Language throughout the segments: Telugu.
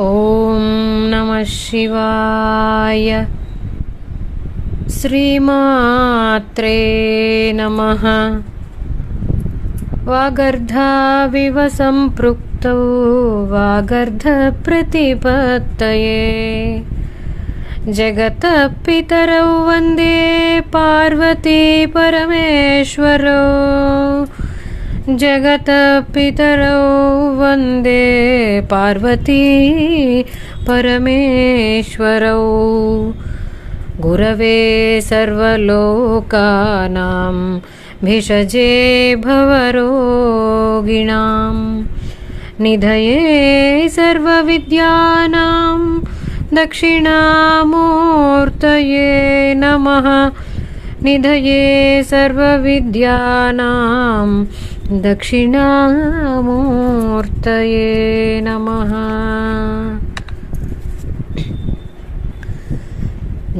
ॐ नमः शिवाय। श्रीमात्रे नमः। वागर्धाविव सम्पृक्तौ वागर्धप्रतिपत्तये। जगतः पितरौ वंदे पार्वती परमेश्वरौ। जगतपितरौ वंदे पार्वती परमेश्वरौ। गुरवे सर्वलोकानां भिषजे भवरोगिणां। निधये सर्वविद्यानां दक्षिणामूर्तये नमः। निधये सर्वविद्यानां దక్షిణామూర్తయే నమ.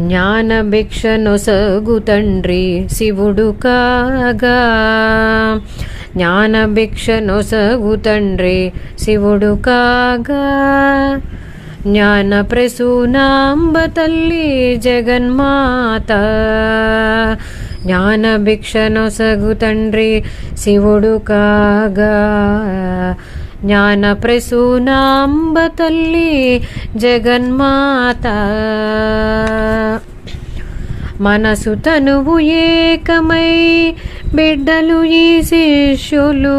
జ్ఞానభిక్షనొసగు తండ్రి శివుడు కాగా. జ్ఞానభిక్షనొసగు తండ్రి శివుడు కాగా. జ్ఞానప్రసూనాంబ తల్లి జగన్మాత. జ్ఞాన భిక్షనొసగు తండ్రి శివుడు కాగా జ్ఞాన ప్రసూనాంబ తల్లి జగన్మాత మనసు తనువు ఏకమై బిడ్డలు ఈ శిష్యులు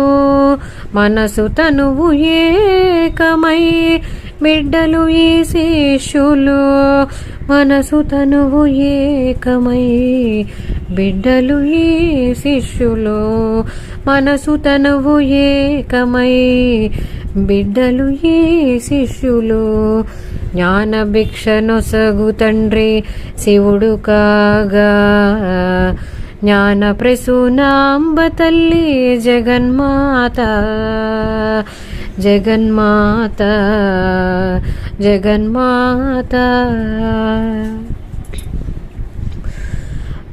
మనసు తనువు ఏకమై బిడ్డలు ఈ శిష్యులు మనసు తనువు ఏకమై బిడ్డలు ఈ శిష్యులు మనసు తనవు ఏకమై. బిడ్డలు ఈ శిష్యులు జ్ఞాన భిక్షనొసగు తండ్రి శివుడు కాగా. జ్ఞాన ప్రసూనాంబ తల్లి జగన్మాత జగన్మాత జగన్మాత.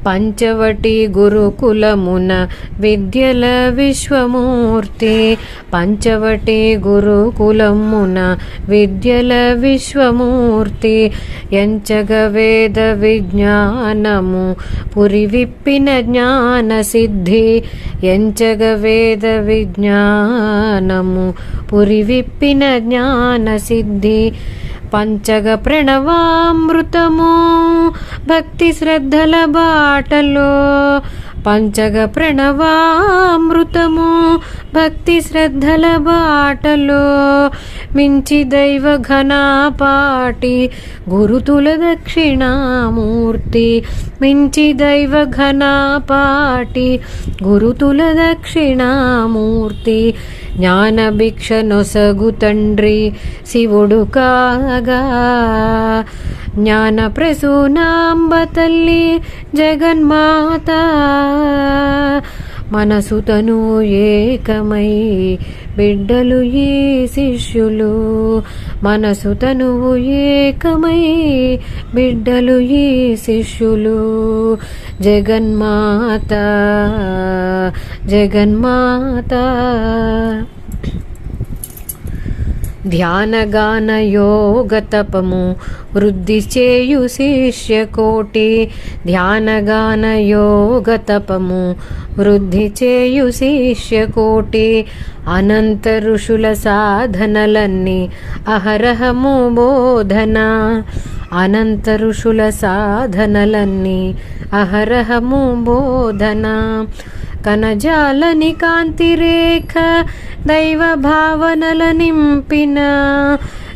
పంచవటి గురుకులమున విద్యల విశ్వమూర్తి. పంచవటి గురుకులమున విద్యల విశ్వమూర్తి. ఎంచగ వేద విజ్ఞానము పురి విప్పిన జ్ఞాన సిద్ధి. ఎంచగ వేద విజ్ఞానము పురి విప్పిన జ్ఞాన సిద్ధి. పంచగ ప్రణవామృతము. భక్తి శ్రద్ధల బాటలో పంచగ ప్రణవామృతము. భక్తి శ్రద్ధల బాటలో మించి దైవ ఘనాపాటి గురుతుల దక్షిణామూర్తి. మించి దైవ ఘనాపాటి గురుతుల దక్షిణామూర్తి. జ్ఞాన భిక్ష నొసగు తండ్రి శివుడు కాగా జ్ఞాన ప్రసూనాంబ తల్లి జగన్మాత. మనసుతను ఏకమై బిడ్డలు ఈ శిష్యులు. మనసుతను ఏకమై బిడ్డలు ఈ శిష్యులు. జగన్మాత జగన్మాత. ధ్యానగాన యోగ తపము వృద్ధి చేయు శిష్యకోటి ధ్యానగాన యోగ తపము వృద్ధి చేయు శిష్యకోటి అనంత ఋషుల సాధనలన్నీ అహరహము బోధన. అనంత ఋషుల సాధనలన్నీ అహరహము బోధన. కనజాలని కాంతిరేఖ దైవ భావనల నింపిన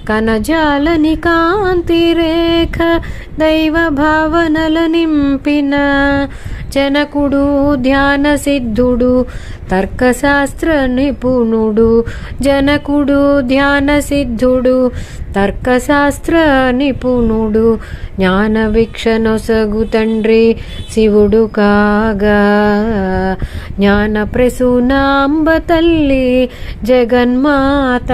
కనజాలని కాంతి రేఖ దైవ భావనల నింపిన జనకుడు ధ్యాన సిద్ధుడు తర్కశాస్త్ర నిపుణుడు జనకుడు ధ్యాన సిద్ధుడు తర్కశాస్త్ర నిపుణుడు జ్ఞాన వీక్షనొసగు తండ్రి శివుడు కాగా. జ్ఞాన ప్రసూనాంబ తల్లి జగన్మాత.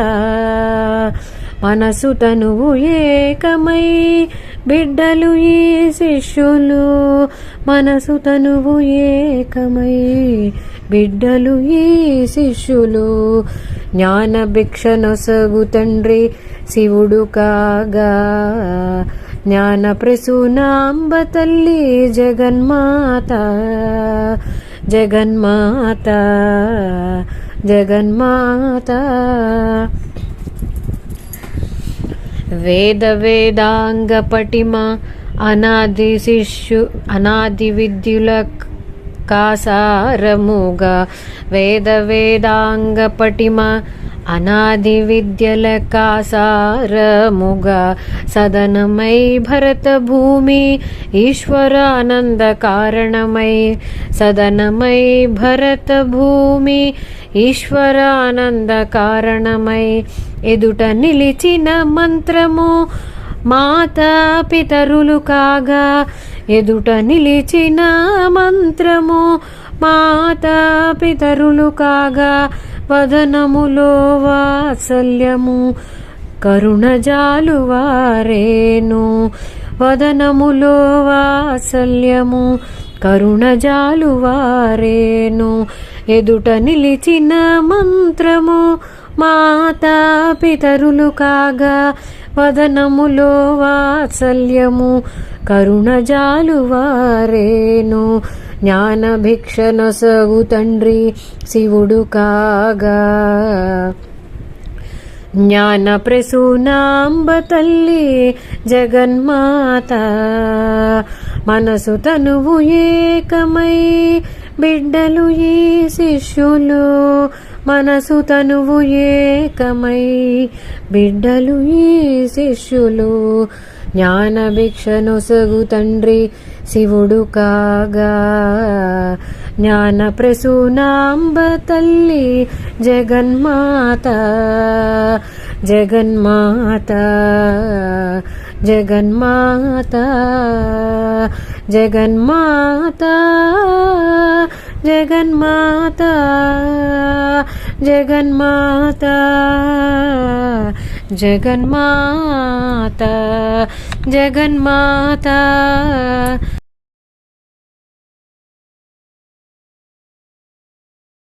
మనసు తనువు ఏకమై బిడ్డలు ఈ శిష్యులు. మనసు తనువు ఏకమై బిడ్డలు ఈ శిష్యులు. జ్ఞాన భిక్ష నొసగు తండ్రి శివుడు కాగా. జ్ఞాన ప్రసూనాంబ తల్లి జగన్మాత. జగన్మాత. జగన్మాత. వేద వేదాంగ పటిమ అనాది శిష్యు అనాది విద్యుల కాసారముగా వేద వేదాంగ పటిమ అనాది విద్యల కాసారముగా సదనమై భరత భూమి ఈశ్వరానంద కారణమై సదనమై భరత భూమి ఈశ్వరానంద కారణమై ఎదుట నిలిచిన మంత్రము మాతా పితరులు కాగా ఎదుట నిలిచిన మంత్రము మాతా పితరులు కాగా వదనములో వాత్సల్యము కరుణజాలు వారేను వదనములో వాత్సల్యము కరుణజాలు వారేను ఎదుట నిలిచిన మంత్రము మాతా పితరులు కాగా వదనములో వాత్సల్యము కరుణజాలు వారేను జ్ఞాన భిక్ష నొసగు తండ్రి శివుడు కాగా జ్ఞాన ప్రసూనాంబ తల్లి జగన్మాత. మనసు తనువు ఏకమై బిడ్డలు ఈ శిష్యులు. మనసు తనువు ఏకమై బిడ్డలు ఈ శిష్యులు. జ్ఞాన భిక్ష నొసగు తండ్రి శివుడు కాగా జ్ఞాన ప్రసూనాంబ తల్లి జగన్మాత. జగన్మాత. జగన్మాత. జగన్మాత. జగన్మాత. జగన్మాత. जगन्माता जगन्माता